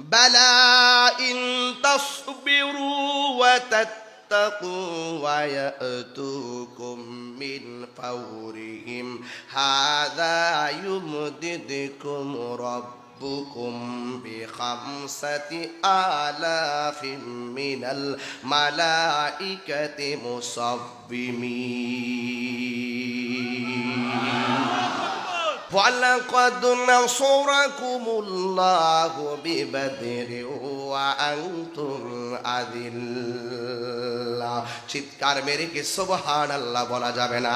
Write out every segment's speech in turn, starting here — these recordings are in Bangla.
بلى إن تصبروا وتتقوا ويأتوكم من فورهم. هذا يمددكم ربكم بخمسة آلاف من الملائكة مصبمين. ولقد نصركم الله ببدر وأنتم أذلة চিৎকার মেরে কি সুবহান আল্লাহ বলা যাবে না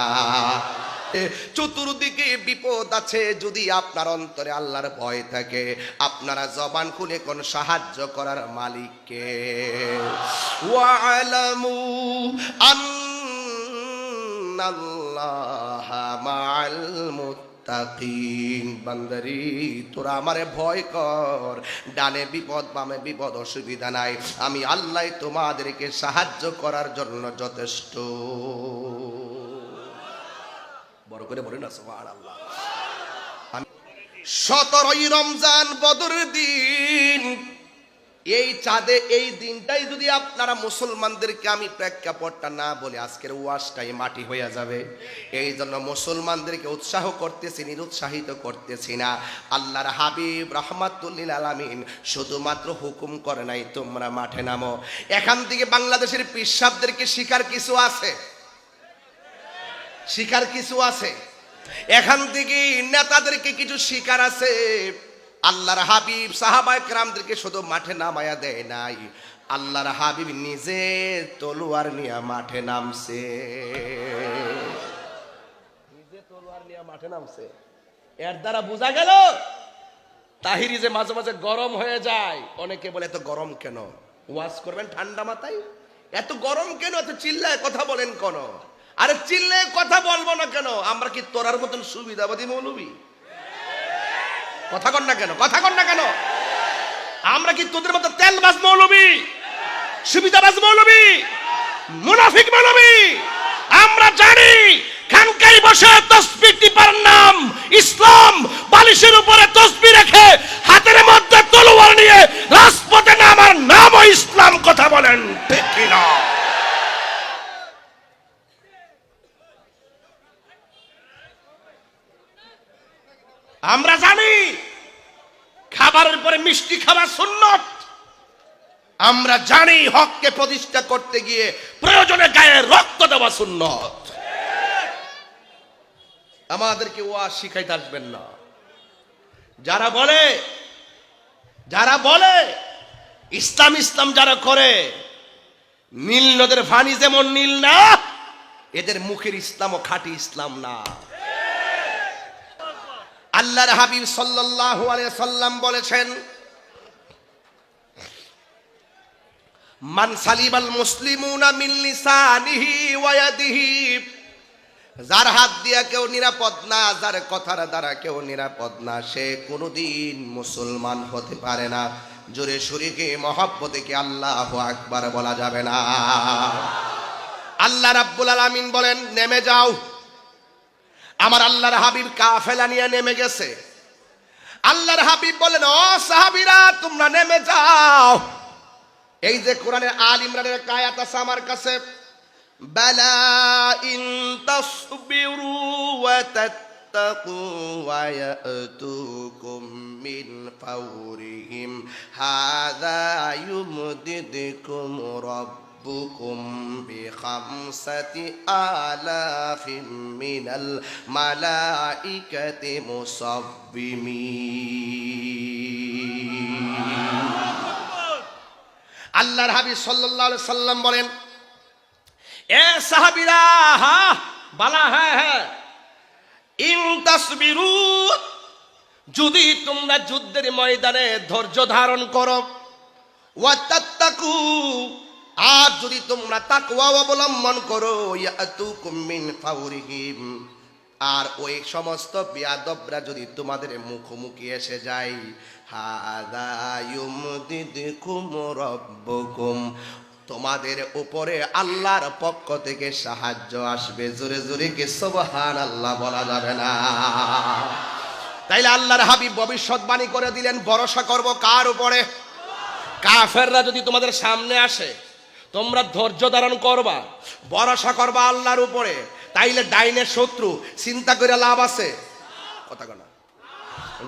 এ, চতুর্দিকে বিপদ আছে যদি আপনার অন্তরে আল্লাহর ভয় থাকে আপনারা জবান খুলে কোন সাহায্য করার মালিককে ওয়ালামু আন্নাল্লাহা মাআল মুত্তাকিন, বান্দারি, তোরা আমারে ভয় কর। ডানে বিপদ, বামে বিপদ, অসুবিধা নাই। আমি আল্লাহ তোমাদেরকে সাহায্য করার জন্য যথেষ্ট। বড় করে বলেন না সুবহান আল্লাহ সতেরোই রমজান বদর দিন এই চাঁদে, এই দিনটাই যদি আপনারা মুসলমানদেরকে আমি প্রেক্ষাপটটা না বলে, আজকের ওয়াশটাই মাটি হয়ে যাবে। এই জন্য মুসলমানদেরকে উৎসাহ করতেছি, নিরুৎসাহিত করতেছি না। আল্লাহর হাবিব রহমাতুল্লিল আলামিন শুধুমাত্র হুকুম করে নাই, তোমরা মাঠে নামো। এখান থেকে বাংলাদেশের পিসাবদেরকে শিকার কিছু আছে? শিকার কিছু আছে? এখান থেকে নেতাদেরকে কিছু শিকার আছে? আল্লাহর হাবিব সাহাবাই কেরামদেরকে শুধু মাঠে নামায়া দেয় নাই। আল্লাহর হাবিব নিজে তলোয়ার নিয়ে মাঠে নামছে। নিজে তলোয়ার নিয়ে মাঠে নামছে। এর দ্বারা বোঝা গেল, তাহিরি যে মাঝে মাঝে গরম হয়ে যায়, অনেকে বলে, এত গরম কেন? ওয়াজ করবেন ঠান্ডা মাথায়? এত গরম কেন? এত চিল্লায় কথা বলেন কেন? আরে চিল্লায় কথা বলব না কেন? আমরা কি তোরার মতন সুবিধাবাদী মৌলবী? কথা কন না কেন, কথা কন না কেন? আমরা কি তোদের মতো তেলবাজ সুবিধা সুবিধাবাজ মৌলবি? মুনাফিক মৌলবি? আমরা জানি খানকাই বসে তসবি টিপার নাম ইসলাম, বালিশের উপরে তসবি রেখে হাতের মধ্যে তলোয়ার নিয়ে রাজপথে নামার নামও ইসলাম কথা বলেন ঠিক কিনা আমরা জানি খাবারের পরে মিষ্টি খাবার সুন্নত। আমরা জানি হককে প্রতিষ্ঠা করতে গিয়ে প্রয়োজনে গায়ে রক্ত দেওয়া সুন্নত। আমাদেরকে ওয়া শিখাইতে আসবেন না। যারা বলে যারা বলে, ইসলাম ইসলাম যারা করে, নীল নদের ফানি যেমন নীল না, এদের মুখের ইসলাম ও খাঁটি ইসলাম না। আল্লাহর হাবিব সাল্লাল্লাহু আলাইহি সাল্লাম বলেছেন, মান সালিবাল মুসলিমুনা মিন লিসানিহি ওয়া ইয়াদিহি যার হাত দিয়া কেউ নিরাপদ না, যার কথার দ্বারা কেউ নিরাপদ না, সে কোনোদিন মুসলমান হতে পারে না। জোরে শরীকে মহব্বতে কি আল্লাহ আকবার বলা যাবে না। আল্লাহ রাব্বুল আলামিন বলেন, নেমে যাও। আমার আল্লাহর হাবিব কাফেলা নিয়ে নেমে গেছে। আল্লাহর হাবিব বলেন, ও সাহাবিরা, তোমরা নেমে যাও। এই যে কোরআনের আল ইমরানের কায়াত আছে আমার কাছে। বালা ইন তাত্তাকু ওয়া ইয়াতুকুম মিন ফাওরিহিম হাযা ইউমদিদকুম রাব্বুকুম বিখামসাতি আলাফিম মিনাল মালাইকাতি আল্লাহর হাবিব সাল্লাল্লাহু সাল্লাম বলেন, এ সাহাবীরা, হা, বালা হ্যাঁ হ্যাঁ যদি তোমরা যুদ্ধের ময়দানে ধৈর্য ধারণ করো আর যদি তোমরা তাকওয়া অবলম্বন করো আর ওই সমস্ত বিয়াদবরা যদি তোমাদের মুখোমুখি এসে যায়, হাদা ইউমদিদকুম রব্বুকুম তোমাদের উপরে আল্লাহর পক্ষ থেকে সাহায্য আসবে। জোরে জোরে কে সুবহান আল্লাহ বলা যাবে না? তাইলে আল্লাহর হাবিব ভবিষ্যৎবাণী করে দিলেন, ভরসা করব কার উপরে? কাফেররা যদি তোমাদের সামনে আসে, তোমরা ধৈর্য ধারণ করবা, ভরসা করবা আল্লাহর উপরে। তাইলে ডাইনের শত্রু, চিন্তা করে লাভ আছে? কথা কনা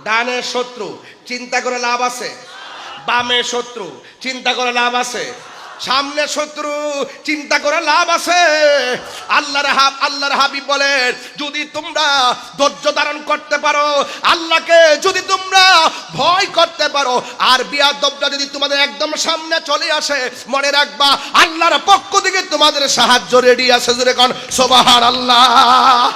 ডানের শত্রু, চিন্তা করে লাভ আছে? বামে শত্রু, চিন্তা করে লাভ আছে? সামনে শত্রু, চিন্তা করে লাভ আছে। আল্লাহর হাব, আল্লাহর হাবিব বলেন, যদি তোমরা ধৈর্য ধারণ করতে পারো, আল্লাহকে যদি তোমরা ভয় করতে পারো, আর বিয়াদবটা যদি তোমাদের একদম সামনে চলে আসে, মনে রাখবা, আল্লাহর পক্ষ থেকে তোমাদের সাহায্য রেডি আছে। জোরে কন সোবাহার আল্লাহ